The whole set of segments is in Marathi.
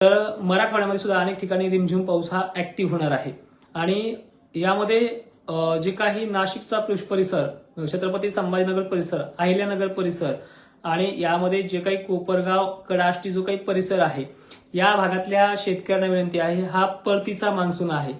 तर मराठवाड्यामध्ये सुद्धा अनेक ठिकाणी रिमझिम पाऊस हा ऍक्टिव्ह होणार आहे. आणि यामध्ये जे काही नाशिकचा पृष्ठ परिसर छत्रपती संभाजीनगर परिसर अहिल्यानगर परिसर आणि यामध्ये जे काही कोपरगाव कडाष्टी जो काही परिसर आहे या भागातल्या शेतकऱ्यांना विनंती आहे हा परतीचा मान्सून आहे.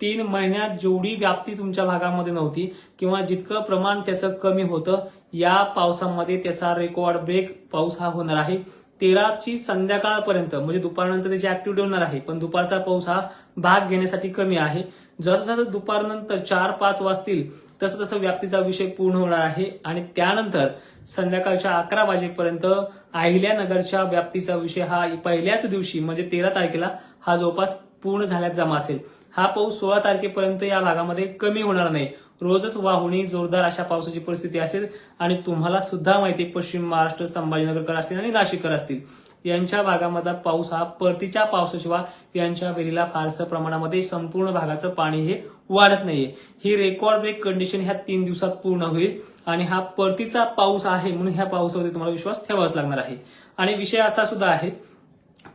तीन महिन्यात जेवढी व्याप्ती तुमच्या भागामध्ये नव्हती किंवा जितकं प्रमाण त्याचं कमी होतं या पावसामध्ये त्याचा रेकॉर्ड ब्रेक पाऊस हा होणार आहे. तेराची संध्याकाळपर्यंत म्हणजे दुपारनंतर त्याची ऍक्टिव्हिटी होणार आहे. पण दुपारचा पाऊस हा भाग घेण्यासाठी कमी आहे. जसं जसं दुपारनंतर चार पाच वाजतील तसं तसं व्याप्तीचा विषय पूर्ण होणार आहे. आणि त्यानंतर संध्याकाळच्या अकरा वाजेपर्यंत अहिल्यानगरच्या व्याप्तीचा विषय हा पहिल्याच दिवशी म्हणजे तेरा तारखेला हा जवळपास पूर्ण झाल्यात जमा असेल. हा पाऊस सोळा तारखेपर्यंत या भागामध्ये कमी होणार नाही. रोजच वाहुणी जोरदार अशा पावसाची परिस्थिती असेल आणि तुम्हाला सुद्धा माहिती आहे, पश्चिम महाराष्ट्र संभाजीनगरकर असतील आणि नाशिककर असतील. यांच्या भागामधला पाऊस हा परतीच्या पावसाशिवाय यांच्या विहिरीला फारसं प्रमाणामध्ये संपूर्ण भागाचं पाणी हे वाढत नाहीये. ही रेकॉर्ड ब्रेक कंडिशन ह्या तीन दिवसात पूर्ण होईल आणि हा परतीचा पाऊस आहे म्हणून ह्या पावसावरती तुम्हाला विश्वास ठेवावाच लागणार आहे. आणि विषय असा सुद्धा आहे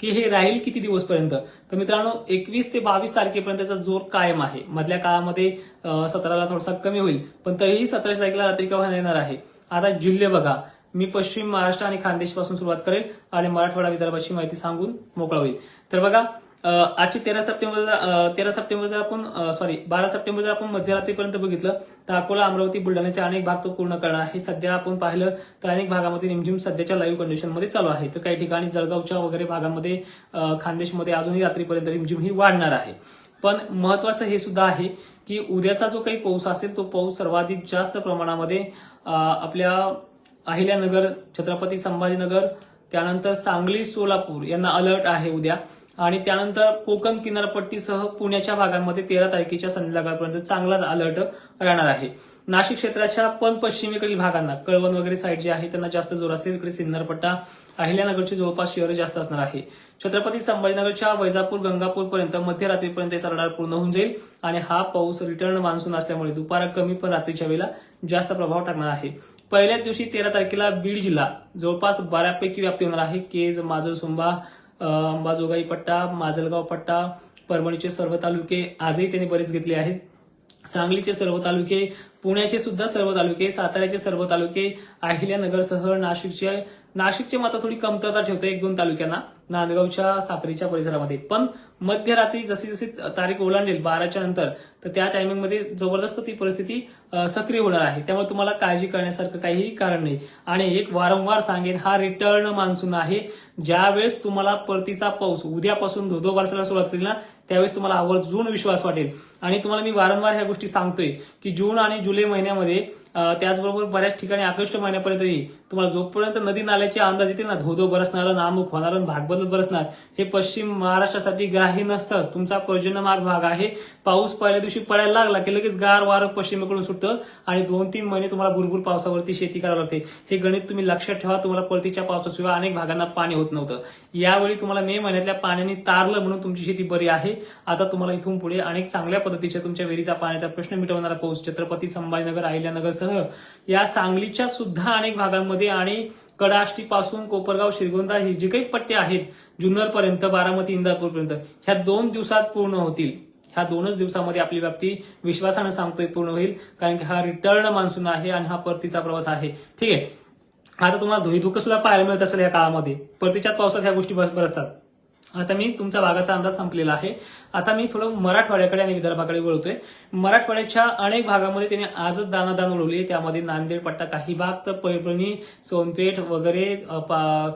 की हे राहील किती दिवसपर्यंत? तर मित्रांनो एकवीस ते बावीस तारखेपर्यंतचा जोर कायम आहे. मधल्या काळामध्ये सतराला थोडासा कमी होईल पण तरीही सतराशे तारखेला रात्री केव्हा येणार आहे? आता जिल्हे बघा. मी पश्चिम महाराष्ट्र आणि खानदेशपासून सुरुवात करेल आणि मराठवाडा विदर्भाची माहिती सांगून मोकळा होईल. तर बघा आजची तेरा सप्टेंबर तेरा सप्टेंबर जर आपण सॉरी बारा सप्टेंबर जर आपण मध्यरात्रीपर्यंत बघितलं. तर अकोला अमरावती बुलढाण्याचे अनेक भाग तो पूर्ण करणार. आहे सध्या आपण पाहिलं तर अनेक भागामध्ये रिमझिम सध्याच्या लाईव्ह कंडिशनमध्ये चालू आहे. तर काही ठिकाणी जळगावच्या वगैरे भागामध्ये खानदेशमध्ये अजूनही रात्रीपर्यंत रिमझिम ही वाढणार आहे. पण महत्वाचं हे सुद्धा आहे की उद्याचा जो काही पाऊस असेल तो पाऊस सर्वाधिक जास्त प्रमाणामध्ये आपल्या अहिल्यानगर छत्रपती संभाजीनगर त्यानंतर सांगली सोलापूर यांना अलर्ट आहे उद्या. आणि त्यानंतर कोकण किनारपट्टीसह पुण्याच्या भागांमध्ये तेरा तारखेच्या संध्याकाळपर्यंत चांगलाच अलर्ट राहणार आहे. नाशिक क्षेत्राच्या पण पश्चिमेकडील भागांना कळवण वगैरे साईड जे आहे त्यांना जास्त जोर असेल. इकडे सिन्नरपट्टा अहिल्यानगरची जवळपास शहर जास्त असणार आहे. छत्रपती संभाजीनगरच्या वैजापूर गंगापूर पर्यंत मध्यरात्रीपर्यंत याचा रडार पूर्ण होऊन जाईल आणि हा पाऊस रिटर्न मान्सून असल्यामुळे दुपारा कमी पण रात्रीच्या वेळेला जास्त प्रभाव टाकणार आहे. पहिल्याच दिवशी तेरा तारखेला बीड जिल्हा जवळपास बऱ्यापैकी व्याप्ती होणार आहे. केज माजर सुंबा अंबाजोगाई पट्टा माजलगाव पट्टा परभणीचे सर्व तालुके आजही त्यांनी बरेच घेतले आहेत. सांगलीचे सर्व तालुके पुण्याचे सुद्धा सर्व तालुके साताऱ्याचे सर्व तालुके अहिल्यानगरसह नाशिकचे नाशिकचे मात्र थोडी कमतरता ठेवते एक दोन तालुक्यांना. नांदगावच्या साक्रीच्या परिसरामध्ये. पण मध्यरात्री जशी जशी तारीख ओलांडेल बाराच्या नंतर तर त्या टायमिंगमध्ये जबरदस्त ती परिस्थिती सक्रिय होणार आहे. त्यामुळे तुम्हाला काळजी करण्यासारखं काहीही कारण नाही. आणि एक वारंवार सांगेन हा रिटर्न मान्सून आहे. ज्यावेळेस तुम्हाला परतीचा पाऊस उद्यापासून धोधो बरसायला सुरुवात करेल ना त्यावेळेस तुम्हाला आवर्जून विश्वास वाटेल. आणि तुम्हाला मी वारंवार ह्या गोष्टी सांगतोय की जून आणि जुलै महिन्यामध्ये त्याचबरोबर बऱ्याच ठिकाणी ऑगस्ट महिन्यापर्यंतही तुम्हाला जोपर्यंत नदी नाल्याचे अंदाज येते ना धोधो बरसणारं नामुक भाग भागबदल बरसणार हे पश्चिम महाराष्ट्रासाठी ग्राही नसतं. तुमचा पर्जन्यमार्ग भाग आहे. पाऊस पहिल्या दिवशी पडायला लागला की लगेच गार वारं पश्चिमेकडून सुटतं आणि दोन तीन महिने तुम्हाला भरपूर पावसावरती शेती करावी लागते. हे गणित तुम्ही लक्षात ठेवा तुम्हाला परतीच्या पावसाशिवाय अनेक भागांना पाणी होत नव्हतं. यावेळी तुम्हाला मे महिन्यातल्या पाण्याने तारलं म्हणून तुमची शेती बरी आहे. आता तुम्हाला इथून पुढे अनेक चांगल्या पद्धतीच्या तुमच्या विहिरीचा पाण्याचा प्रश्न मिटवणारा पाऊस छत्रपती संभाजीनगर अहिल्यानगरसह या सांगलीच्या सुद्धा अनेक भागांमध्ये आणि कडाष्टी पासून कोपरगाव श्रीगोंदा हे जे काही पट्टे आहेत जुन्नर पर्यंत बारामती इंदापूर पर्यंत ह्या दोन दिवसात पूर्ण होतील. ह्या दोनच दिवसामध्ये आपली व्याप्ती विश्वासानं सांगतोय पूर्ण होईल कारण की हा रिटर्न मान्सून आहे आणि हा परतीचा प्रवास आहे. ठीक आहे. आता तुम्हाला धुईधुकं सुद्धा पाहायला मिळत असेल या काळामध्ये. परतीच्याच पावसात ह्या गोष्टी बरसतात आता मी तुमच्या भागाचा अंदाज संपलेला आहे. आता मी थोडं मराठवाड्याकडे आणि विदर्भाकडे वळतोय. मराठवाड्याच्या अनेक भागामध्ये त्यांनी आजच दानादान उडवली त्यामध्ये नांदेड पट्टा काही भाग तर पैपणी सोनपेठ वगैरे पा-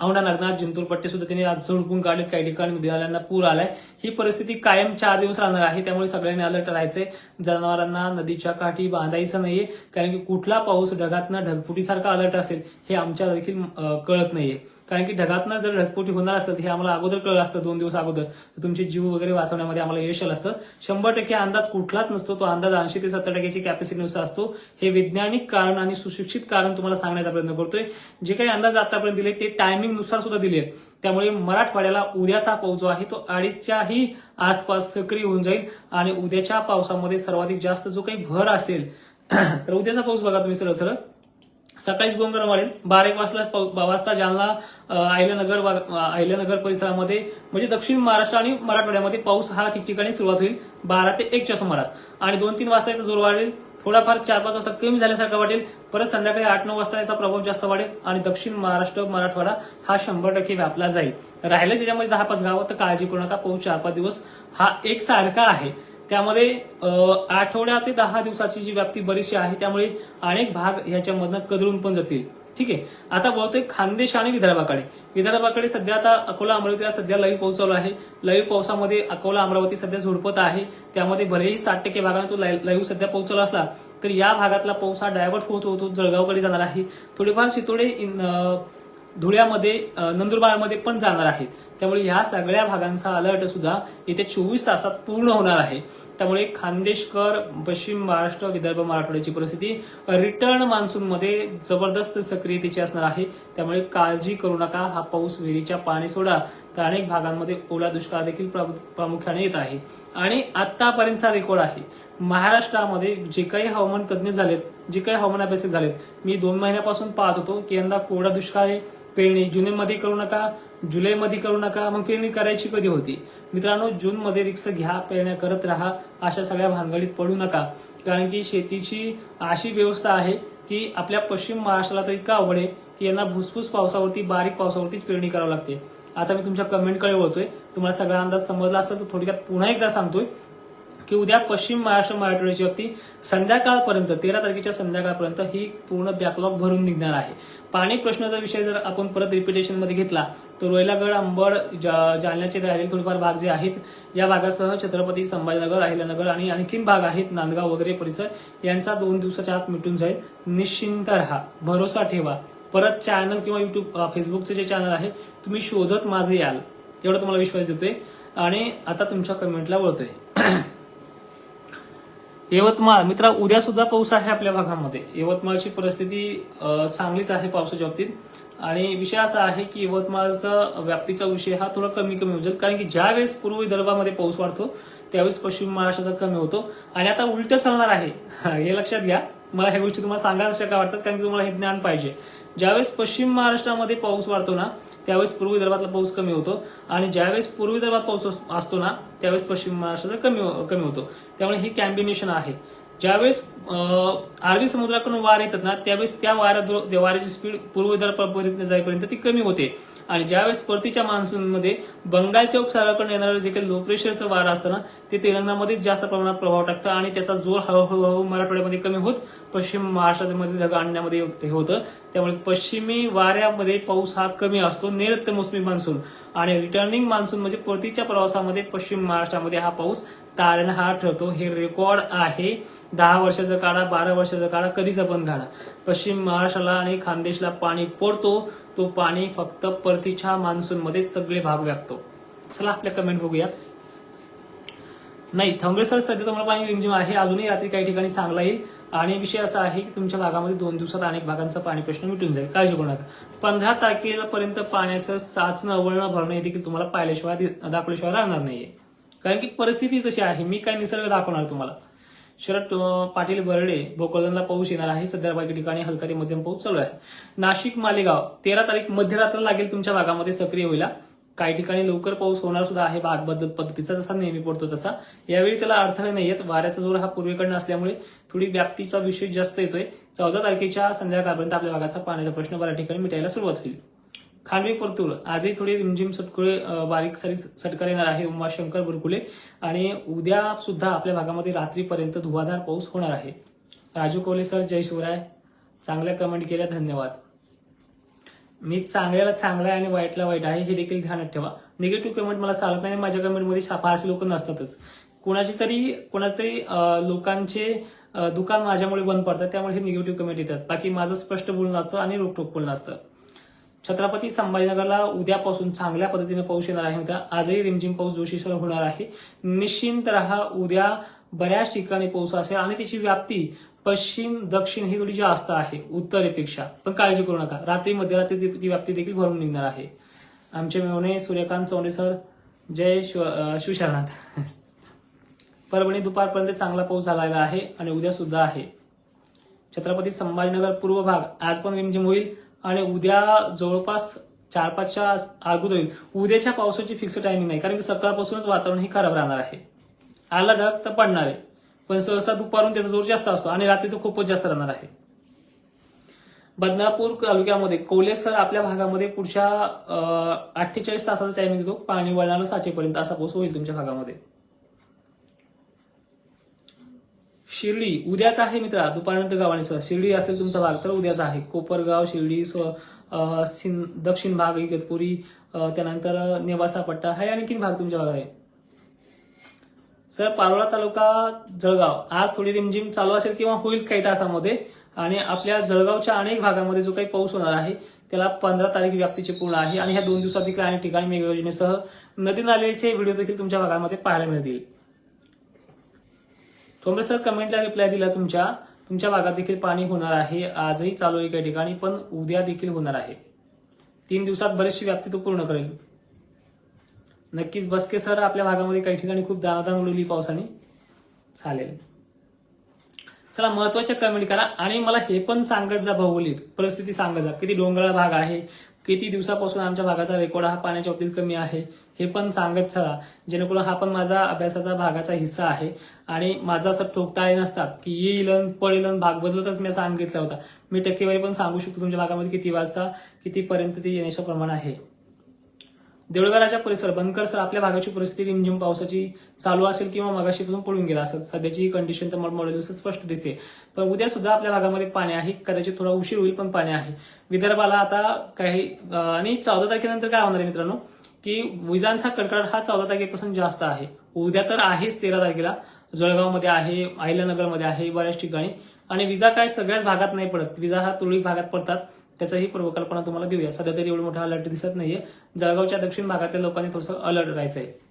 औंढा नागनाथ जिंतूर पट्टे सुद्धा त्यांनी आज झोडपून काढले काही ठिकाणी नदीनाल्यांना पूर आलाय. ही परिस्थिती कायम चार दिवस राहणार आहे. त्यामुळे सगळ्यांनी अलर्ट राहायचंय. जनावरांना नदीच्या काठी बांधायचं नाहीये. कारण की कुठला पाऊस ढगातनं ढगफुटीसारखा अलर्ट असेल हे आमच्या देखील कळत नाहीये. कारण की ढगातनं जर ढगफुटी होणार असेल हे आम्हाला अगोदर कळलं असतं दोन दिवस अगोदर. तर तुमचे जीव वगैरे वाचवण्यामध्ये आम्हाला यश आलं असतं. शंभर टक्के अंदाज कुठलाच नसतो. तो अंदाज ऐंशी ते सत्तर टक्क्याची कॅपॅसिटीनुसार असतो. हे वैज्ञानिक कारण आणि सुशिक्षित कारण तुम्हाला सांगण्याचा प्रयत्न करतोय. जे काही अंदाज आतापर्यंत दिले ते टायमिंगनुसार सुद्धा दिले त्यामुळे मराठवाड्याला उद्याचा पाऊस जो आहे तो अडीचच्याही आसपास सक्रिय होऊन जाईल. आणि उद्याच्या पावसामध्ये सर्वाधिक जास्त जो काही भर असेल तर उद्याचा पाऊस बघा तुम्ही सरळ सरळ. सकाळीच गोंगर वाढेल. बारा एक वाजता पाऊ- बा- वाजता जालना अहिल्यानगर वा- अहिल्यानगर परिसरामध्ये म्हणजे दक्षिण महाराष्ट्र आणि मराठवाड्यामध्ये पाऊस हा ठिकठिकाणी सुरुवात होईल. बारा ते एकच्या सुमारास. आणि दोन तीन वाजता याचा जोर वाढेल. थोडाफार चार पाच वाजता कमी झाल्यासारखं वाटेल. परत संध्याकाळी आठ नऊ वाजता याचा प्रभाव जास्त वाढेल. आणि दक्षिण महाराष्ट्र मराठवाडा हा शंभर टक्के व्यापला जाईल. राहिलेच याच्यामध्ये दहा पाच गावं तर काळजी करू नका पाऊस चार पाच दिवस हा एकसारखा आहे. त्यामध्ये आठवड्या ते दहा दिवसाची जी व्याप्ती बरीचशी आहे त्यामुळे अनेक भाग ह्याच्यामधनं कदळून पण जातील. ठीक आहे? आता बोलतोय खानदेश आणि विदर्भाकडे. विदर्भाकडे सध्या आता अकोला अमरावतीला सध्या लवी पाऊस चालू आहे. लवी पावसामध्ये अकोला अमरावती सध्या झोडपत आहे. त्यामध्ये भलेही साठ टक्के भागाने तो लवी सध्या पाऊस चालू असला तर या भागातला पाऊस हा डायव्हर्ट होत होतो जळगावकडे जाणार आहे. थोडेफार शितोडे इन- धुळ्यामध्ये नंदुरबारमध्ये पण जाणार आहेत त्यामुळे ह्या सगळ्या भागांचा अलर्ट सुद्धा येत्या चोवीस तासात पूर्ण होणार आहे. त्यामुळे खानदेशकर पश्चिम महाराष्ट्र विदर्भ मराठवाड्याची परिस्थिती रिटर्न मान्सूनमध्ये जबरदस्त सक्रियतेची असणार आहे. त्यामुळे काळजी करू नका हा पाऊस विहिरीच्या पाणी सोडा. तर अनेक भागांमध्ये ओला दुष्काळ देखील प्रामुख्याने येत आहे. आणि आतापर्यंतचा रेकॉर्ड आहे. महाराष्ट्रामध्ये जे काही हवामान तज्ज्ञ झालेत जे काही हवामान अभ्यासक झालेत मी दोन महिन्यापासून पाहत होतो की यंदा कोरडा दुष्काळ आहे. पेरणी जुनेमध्ये करू नका. जुलैमध्ये करू नका मग पेरणी करायची कधी होती? मित्रांनो जून मध्ये रिक्स घ्या पेरण्या करत राहा अशा सगळ्या भानगडीत पडू नका. कारण की शेतीची अशी व्यवस्था आहे की आपल्या पश्चिम महाराष्ट्राला तर इतका आवड आहे की यांना भुसफुस पावसावरती बारीक पावसावरतीच पेरणी करावी लागते. आता मी तुमच्या कमेंटकडे वळतोय. तुम्हाला सगळा अंदाज समजला असेल तर थोडक्यात पुन्हा एकदा सांगतोय. की उद्या पश्चिम महाराष्ट्र मराठवाड्याची व्यक्ती संध्याकाळपर्यंत तेरा तारखेच्या संध्याकाळपर्यंत ही पूर्ण बॅकलॉग भरून निघणार आहे. पाणी प्रश्नाचा विषय जर आपण परत रिपिटेशनमध्ये घेतला तर रोयलागड अंबड जा- जालन्याचे राहिलेले थोडेफार भाग जे आहेत या भागासह छत्रपती संभाजीनगर अहिल्यानगर आणि आणखीन भाग आहेत नांदगाव वगैरे परिसर यांचा दोन दिवसाच्या आत मिटून जाईल. निश्चिंत राहा भरोसा ठेवा. परत चॅनल किंवा युट्यूब फेसबुकचे जे चॅनल आहे तुम्ही शोधत माझे याल. एवढा तुम्हाला विश्वास देतोय. आणि आता तुमच्या कमेंटला वळतोय. यवतमाळ मित्रा उद्या सुद्धा पाऊस आहे आपल्या भागामध्ये. यवतमाळची परिस्थिती चांगलीच आहे पावसाच्या बाबतीत. आणि विषय असा आहे की यवतमाळचा व्याप्तीचा विषय हा थोडा कमी कमी होईल कारण की ज्यावेळेस पूर्व विदर्भामध्ये पाऊस वाढतो त्यावेळेस पश्चिम महाराष्ट्राचा कमी होतो. आणि आता उलट चालणार आहे. हे लक्षात घ्या. मला ह्या गोष्टी तुम्हाला सांगायला का वाटतात कारण की तुम्हाला हे ज्ञान पाहिजे. ज्यावेळेस पश्चिम महाराष्ट्रामध्ये पाऊस वाढतो ना त्यावेळेस पूर्व विदर्भातला पाऊस कमी होतो. आणि ज्यावेळेस पूर्व विदर्भात पाऊस अस- असतो ना त्यावेळेस पश्चिम महाराष्ट्राचा कमी कमी होतो. त्यामुळे हे कॅम्बिनेशन आहे. ज्यावेळेस अरबी समुद्राकडून वार येतात ना त्यावेळेस त्या वाऱ्या वाऱ्याची स्पीड पूर्व विदर्भापर्यंत जाईपर्यंत ती कमी होते. आणि ज्यावेळेस परतीच्या मान्सूनमध्ये बंगालच्या उपसागराकडून येणारं जे काही लो प्रेशरचं वारं असतं ना ते तेलंगणामध्येच जास्त प्रमाणात प्रभाव टाकतं आणि त्याचा जोर हळूहळू हळू मराठवाड्यामध्ये कमी होत पश्चिम महाराष्ट्रामध्ये ढग आणण्यामध्ये हे होतं. त्यामुळे पश्चिमी वाऱ्यामध्ये पाऊस हा कमी असतो नैऋत्य मोसमी मान्सून आणि रिटर्निंग मान्सून म्हणजे परतीच्या प्रवासामध्ये पश्चिम महाराष्ट्रामध्ये हा पाऊस तारणहार ठरतो हे रेकॉर्ड आहे. दहा वर्षाचा काढा बारा वर्षाचा काढा कधीचा पण काढा. पश्चिम महाराष्ट्राला आणि खानदेशला पाणी पडतो तो पाणी फक्त परतीच्या मान्सूनमध्ये सगळे भाग व्यापतो. चला आपल्या कमेंट बघूया. नाही थांबले सर सध्या तुम्हाला पाणी रिमझिम आहे. अजूनही रात्री काही ठिकाणी चांगला येईल. आणि विषय असा आहे की तुमच्या भागामध्ये दोन दिवसात अनेक भागांचा पाणी प्रश्न मिटून जाईल. काळजी करू नका. पंधरा तारखेपर्यंत पाण्याचं साचणं वळणं भरणं हे देखील तुम्हाला पाहिल्याशिवाय दाखवल्याशिवाय राहणार नाहीये. कारण की परिस्थिती तशी आहे. मी काय निसर्ग दाखवणार तुम्हाला? शरद पाटील बर्डे भोकरदनला पाऊस येणार आहे. सध्या बाकी ठिकाणी हलका ते मध्यम पाऊस चालू आहे. नाशिक मालेगाव तेरा तारीख मध्यरात्र लागेल तुमच्या भागामध्ये सक्रिय होईल काही ठिकाणी लवकर पाऊस होणार सुद्धा आहे. भाग बदल पद्धतीचा जसा नेहमी पडतो तसा. यावेळी त्याला अडथळे नाही आहेत वाऱ्याचा जोर हा पूर्वेकडनं असल्यामुळे थोडी व्याप्तीचा विषय जास्त येतोय. चौदा तारखेच्या संध्याकाळपर्यंत आपल्या भागाचा पाण्याचा प्रश्न बऱ्या ठिकाणी मिटायला सुरुवात होईल. खांडवी परतूर. आजही थोडी रिमझिम सटकुळे बारीक सारीक सटकार येणार आहे उमाशंकर बुरकुले आणि उद्या सुद्धा आपल्या भागामध्ये रात्रीपर्यंत धुवाधार पाऊस होणार आहे. राजू कोले सर जय शिवराय. चांगल्या कमेंट केल्या धन्यवाद. मी चांगल्याला चांगला आहे आणि वाईटला वाईट आहे हे देखील ध्यानात ठेवा. निगेटिव्ह कमेंट मला चालत नाही माझ्या कमेंटमध्ये फारसे लोक नसतातच. कोणाची तरी कोणातरी लोकांचे दुकान माझ्यामुळे बंद पडतात त्यामुळे हे निगेटिव्ह कमेंट येतात. बाकी माझं स्पष्ट बोलणं असतं आणि रोखोक बोलणं असतं. छत्रपती संभाजीनगरला उद्यापासून चांगल्या पद्धतीने पाऊस येणार आहे मित्र. आजही रिमझिम पाऊस जोशीसर होणार आहे. निश्चिंत राहा उद्या बऱ्याच ठिकाणी पाऊस असेल आणि त्याची व्याप्ती पश्चिम दक्षिण ही थोडी जास्त आहे उत्तरेपेक्षा. पण काळजी करू नका. रात्री मध्यरात्री ती व्याप्ती देखील भरून निघणार आहे. आमचे मेवणे सूर्यकांत चौंडे सर जय शिव आहे. छत्रपती संभाजीनगर पूर्व भाग आज पण रिमझिम होईल. आणि उद्या जवळपास चार पाचच्या अगोदर होईल. उद्याच्या पावसाची फिक्स टायमिंग नाही कारण की सकाळपासूनच वातावरण हे खराब राहणार आहे. आला ढग तर पडणार आहे पण सहसा दुपारून त्याचा जोर जास्त असतो आणि रात्री तो खूपच जास्त राहणार आहे. बदनापूर तालुक्यामध्ये कोलेसर आपल्या भागामध्ये पुढच्या अठ्ठेचाळीस तासाचा टायमिंग देतो. पाणी वळणाला साचेपर्यंत असा पाऊस होईल तुमच्या भागामध्ये. शिर्डी उद्याच आहे मित्रा दुपारनंतर गावाने शिर्डी असेल तुमचा भाग तर उद्याच आहे. कोपरगाव शिर्डी स्व- दक्षिण भाग इगतपुरी त्यानंतर नेवासा पट्टा हा आणखीन भाग तुमच्या भागात आहे. सर पारोळा तालुका जळगाव. आज थोडी रिमझिम चालू असेल किंवा होईल काही तासामध्ये आणि आपल्या जळगावच्या अनेक भागामध्ये जो काही पाऊस होणार आहे त्याला पंधरा तारीख व्याप्तीचे पूर्ण आहे आणि ह्या दोन दिवसात देखील अनेक ठिकाणी मेगा योजनेसह नदी नाल्याचे व्हिडिओ देखील तुमच्या भागामध्ये पाहायला मिळतील. ठोंबरे सर कमेंटला रिप्लाय दिला तुमच्या. तुमच्या भागात देखील पाणी होणार आहे. आजही चालू आहे काही ठिकाणी पण उद्या देखील होणार आहे. तीन दिवसात बरीचशी व्याप्ती तो पूर्ण करेल. नक्कीच बसके सर आपल्या भागामध्ये काही ठिकाणी खूप दानादान उडवली पावसाने. चालेल. चला महत्त्वाच्या कमेंट करा. आणि मला हे पण सांगत जा भौगोलिक परिस्थिती सांगत जा. किती डोंगराळ भाग आहे किती दिवसापासून आमच्या भागाचा रेकॉर्ड हा पाण्याच्या बाबतीत कमी आहे हे पण सांगत चला जेणेकरून हा पण माझा अभ्यासाचा भागाचा हिस्सा आहे. आणि माझा असं ठोकताळे नसतात की येईल अन पळेल भाग बदलतच मी सांगितला होता. मी टक्केवारी पण सांगू शकतो तुमच्या भागामध्ये किती वाजता कितीपर्यंत ते येण्याचं प्रमाण आहे. देऊळघराच्या परिसर बनकर सर आपल्या भागाची परिस्थिती रिमझिम पावसाची चालू असेल किंवा मगाशीपासून पडून गेला असं सध्याची कंडिशन तर मॉडेल स्पष्ट दिसते. पण उद्या सुद्धा आपल्या भागामध्ये पाणी आहे कदाचित थोडा उशीर होईल पण पाणी आहे. विदर्भाला आता काही आणि चौदा तारखेनंतर काय होणार आहे मित्रांनो? की विजांचा कडकडाट हा चौदा तारखेपासून जास्त आहे. उद्या तर आहेच तेरा तारखेला. जळगावमध्ये आहे अहिल्यानगरमध्ये आहे बऱ्याच ठिकाणी. आणि विजा काय सगळ्याच भागात नाही पडत. विजा हा तुरळक भागात पडतात. त्याचाही पूर्वकल्पना तुम्हाला देऊया. सध्या तरी एवढं मोठा अलर्ट दिसत नाहीये. जळगावच्या दक्षिण भागातल्या लोकांनी थोडंसं अलर्ट राहायचं आहे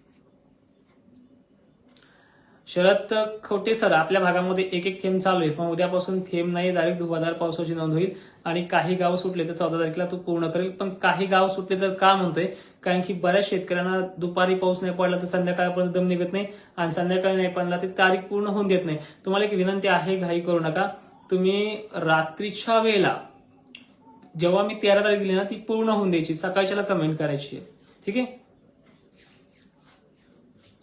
शरद खोटे सर आपल्या भागामध्ये एक एक थेंब चालू आहे पण उद्यापासून थेंब नाही डायरेक्ट धुवाधार पावसाची नोंद होईल. आणि काही गाव सुटले तर चौदा तारखेला तो पूर्ण करेल. पण काही गाव सुटले तर का म्हणतोय? कारण की बऱ्याच शेतकऱ्यांना दुपारी पाऊस नाही पडला तर संध्याकाळपर्यंत दम निघत नाही आणि संध्याकाळी नाही पडला तर तारीख पूर्ण होऊन देत नाही. तुम्हाला एक विनंती आहे घाई करू नका. तुम्ही रात्रीच्या वेळेला जेव्हा मी तेरा तारीख दिली ना ती पूर्ण होऊन द्यायची. सकाळच्याला कमेंट करायची आहे. ठीक आहे?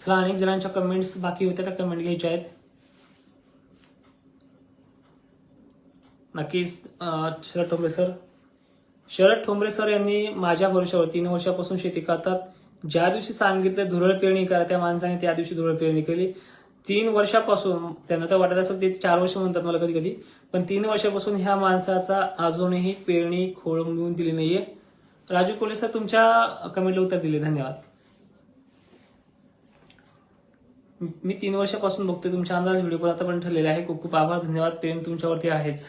चला अनेक जणांच्या कमेंट्स बाकी होत्या त्या कमेंट घ्यायच्या आहेत. नक्कीच शरद ठोंबरे सर. शरद ठोंबरे सर यांनी माझ्या भरोशावर तीन वर्षापासून शेती करतात. ज्या दिवशी सांगितलं धुरळ पेरणी करा त्या माणसाने त्या दिवशी धुरळ पेरणी केली. तीन वर्षापासून त्यांना तर वाटत असेल ते चार वर्ष म्हणतात मला कधी कधी पण तीन वर्षापासून ह्या माणसाचा अजूनही पेरणी खोळंबून दिली नाहीये. राजू कोले सर तुमच्या कमेंटला उत्तर दिले. धन्यवाद. मी तीन वर्षापासून बघतोय तुमच्या अंदाज व्हिडिओ पण आतापर्यंत ठरलेला आहे. खूप खूप आभार. धन्यवाद. प्रेम तुमच्यावरती आहेच.